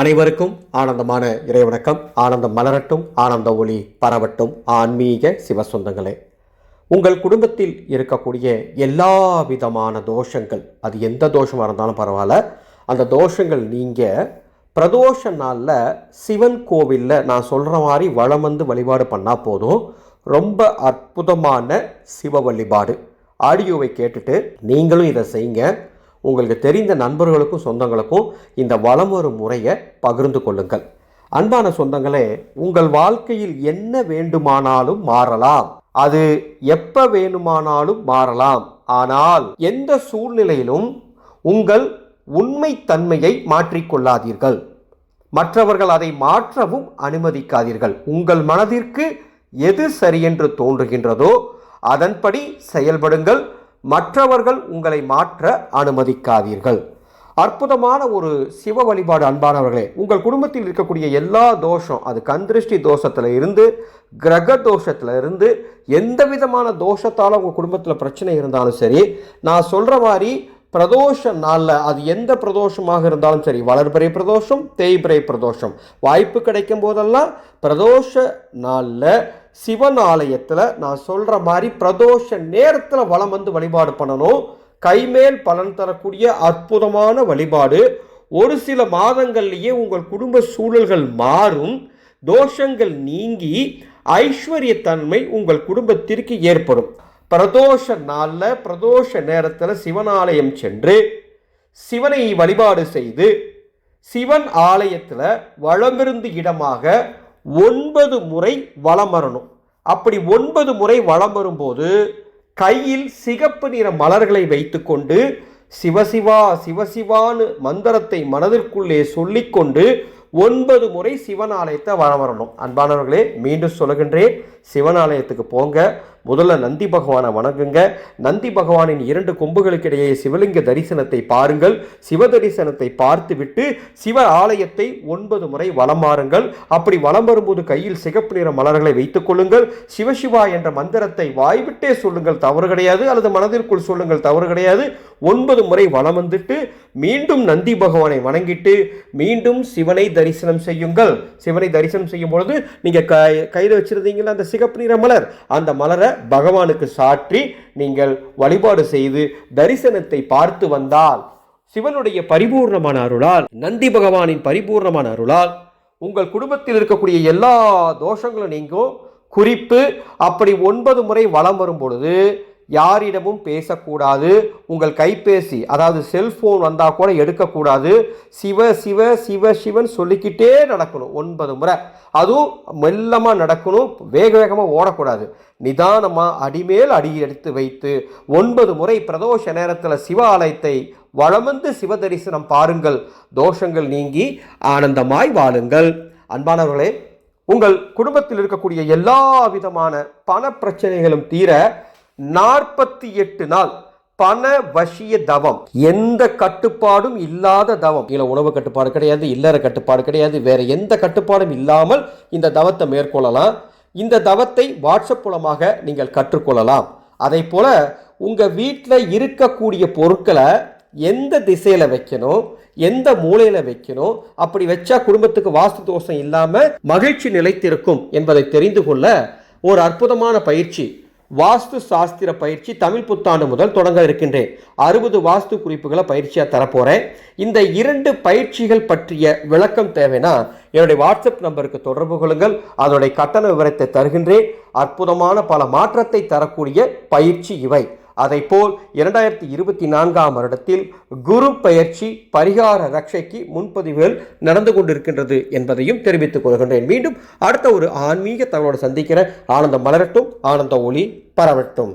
அனைவருக்கும் ஆனந்தமான இறைவணக்கம். ஆனந்தம் மலரட்டும் ஆனந்த ஒளி பரவட்டும். ஆன்மீக சிவசொந்தங்களே உங்கள் குடும்பத்தில் இருக்கக்கூடிய எல்லா விதமான தோஷங்கள் அது எந்த தோஷமாக இருந்தாலும் பரவாயில்ல அந்த தோஷங்கள் நீங்கள் பிரதோஷ நாளில் சிவன் கோவிலில் நான் சொல்கிற மாதிரி வளம் வந்து வழிபாடு பண்ணால் போதும். ரொம்ப அற்புதமான சிவ வழிபாடு. ஆடியோவை கேட்டுட்டு நீங்களும் இதை செய்யுங்க உங்களுக்கு தெரிந்த நண்பர்களுக்கும் சொந்தங்களுக்கும் இந்த வளம் வரும் முறையை பகிர்ந்து கொள்ளுங்கள். அன்பான சொந்தங்களே உங்கள் வாழ்க்கையில் என்ன வேண்டுமானாலும் மாறலாம். அது எப்ப வேணுமானாலும் மாறலாம். ஆனால் எந்த சூழ்நிலையிலும் உங்கள் உண்மை தன்மையை மாற்றிக்கொள்ளாதீர்கள். மற்றவர்கள் அதை மாற்றவும் அனுமதிக்காதீர்கள். உங்கள் மனதிற்கு எது சரியென்று தோன்றுகின்றதோ அதன்படி செயல்படுங்கள். மற்றவர்கள் உங்களை மாற்ற அனுமதிக்காதீர்கள். அற்புதமான ஒரு சிவ வழிபாடு அன்பானவர்களே உங்கள் குடும்பத்தில் இருக்கக்கூடிய எல்லா தோஷம் அது கந்திருஷ்டி தோஷத்தில் இருந்து கிரக தோஷத்தில் இருந்து எந்த விதமான தோஷத்தால் உங்கள் குடும்பத்தில் பிரச்சனை இருந்தாலும் சரி நான் சொல்கிற மாதிரி பிரதோஷ நாளில் அது எந்த பிரதோஷமாக இருந்தாலும் சரி வளர்பிறை பிரதோஷம் தேய்பிறை பிரதோஷம். வாய்ப்பு கிடைக்கும் போதெல்லாம் பிரதோஷ நாளில் சிவன் ஆலயத்தில் நான் சொல்கிற மாதிரி பிரதோஷ நேரத்தில் வளம் வந்து வழிபாடு பண்ணணும். கைமேல் பலன் தரக்கூடிய அற்புதமான வழிபாடு. ஒரு சில மாதங்கள்லேயே உங்கள் குடும்ப சூழல்கள் மாறும். தோஷங்கள் நீங்கி ஐஸ்வர்யத்தன்மை உங்கள் குடும்பத்திற்கு ஏற்படும். பிரதோஷ நாளில் பிரதோஷ நேரத்தில் சிவனாலயம் சென்று சிவனை வழிபாடு செய்து சிவன் ஆலயத்தில் வளமிருந்து இடமாக ஒன்பது முறை வலம் வரணும். அப்படி ஒன்பது முறை வலம் வரும்போது கையில் சிகப்பு நிற மலர்களை வைத்துக்கொண்டு சிவசிவா சிவசிவான்னு மந்திரத்தை மனதிற்குள்ளே சொல்லிக்கொண்டு ஒன்பது முறை சிவன் ஆலயத்தை வர வரணும். அன்பானவர்களே மீண்டும் சொல்லுகின்றேன். சிவன் ஆலயத்துக்கு போங்க. முதல்ல நந்தி பகவானை வணங்குங்க. நந்தி பகவானின் இரண்டு கொம்புகளுக்கிடையே சிவலிங்க தரிசனத்தை பாருங்கள். சிவ தரிசனத்தை பார்த்துவிட்டு சிவ ஆலயத்தை ஒன்பது முறை வலம் மாறுங்கள். அப்படி வலம் வரும்போது கையில் சிகப்பு நிற மலர்களை வைத்துக் கொள்ளுங்கள். சிவசிவா என்ற மந்திரத்தை வாய்விட்டே சொல்லுங்கள். தவறு கிடையாது. அல்லது மனதிற்குள் சொல்லுங்கள். தவறு கிடையாது. ஒன்பது முறை வலம் வந்துட்டு மீண்டும் நந்தி பகவானை வணங்கிட்டு மீண்டும் சிவனை தரிசனம் செய்யுங்கள். சிவனை தரிசனம் செய்யும் பொழுது நீங்கள் க கையில் வச்சுருந்தீங்களா அந்த சிகப்பு நிற மலர்? அந்த மலரை பகவானுக்கு சாற்றி நீங்கள் வழிபாடு செய்து தரிசனத்தை பார்த்து வந்தால் சிவனுடைய பரிபூர்ணமான அருளால் நந்தி பகவானின் பரிபூர்ணமான அருளால் உங்கள் குடும்பத்தில் இருக்கக்கூடிய எல்லா தோஷங்களும் நீங்கும். குறிப்பு அப்படி ஒன்பது முறை வலம் வரும் பொழுது யாரிடமும் பேசக்கூடாது. உங்கள் கைபேசி அதாவது செல்ஃபோன் வந்தால் கூட எடுக்கக்கூடாது. சிவ சிவ சிவ சிவன் சொல்லிக்கிட்டே நடக்கணும் ஒன்பது முறை. அதுவும் மெல்லமாக நடக்கணும் வேக வேகமாக ஓடக்கூடாது. நிதானமாக அடிமேல் அடி எடுத்து வைத்து ஒன்பது முறை பிரதோஷ நேரத்தில் சிவ ஆலயத்தை வளமந்து சிவ தரிசனம் பாருங்கள். தோஷங்கள் நீங்கி ஆனந்தமாய் வாழுங்கள். அன்பானவர்களே உங்கள் குடும்பத்தில் இருக்கக்கூடிய எல்லா விதமான பண பிரச்சனைகளும் தீர நாற்பத்தி எட்டு நாள் பண வசிய தவம். எந்த கட்டுப்பாடும் இல்லாத தவம். இல்லை உணவு கட்டுப்பாடு கிடையாது இல்லற கட்டுப்பாடு கிடையாது வேற எந்த கட்டுப்பாடும் இல்லாமல் இந்த தவத்தை மேற்கொள்ளலாம். இந்த தவத்தை வாட்ஸ்அப் மூலமாக நீங்கள் கற்றுக்கொள்ளலாம். அதே போல உங்கள் வீட்டில் இருக்கக்கூடிய பொருட்களை எந்த திசையில் வைக்கணும் எந்த மூலையில் வைக்கணும் அப்படி வச்சா குடும்பத்துக்கு வாஸ்து தோஷம் இல்லாமல் மகிழ்ச்சி நிலைத்திருக்கும் என்பதை தெரிந்து கொள்ள ஒரு அற்புதமான பயிற்சி வாஸ்து சாஸ்திர பயிற்சி தமிழ் புத்தாண்டு முதல் தொடங்க இருக்கின்றேன். அறுபது வாஸ்து குறிப்புகளை பயிற்சியாக தரப்போகிறேன் இந்த இரண்டு பயிற்சிகள் பற்றிய விளக்கம் தேவைன்னா என்னுடைய வாட்ஸ்அப் நம்பருக்கு தொடர்பு கொள்ளுங்கள். அதனுடைய கட்டண விவரத்தை தருகின்றேன். அற்புதமான பல மாற்றத்தை தரக்கூடிய பயிற்சி இவை. அதைப்போல் இரண்டாயிரத்தி இருபத்தி நான்காம் வருடத்தில் குரு பயிற்சி பரிகார ரட்சைக்கு முன்பதிவுகள் நடந்து கொண்டிருக்கின்றது என்பதையும் தெரிவித்துக் கொள்கின்றேன். மீண்டும் அடுத்த ஒரு ஆன்மீக தகவலோடு சந்திக்கிற ஆனந்தம் மலரட்டும் ஆனந்த ஒளி பரவட்டும்.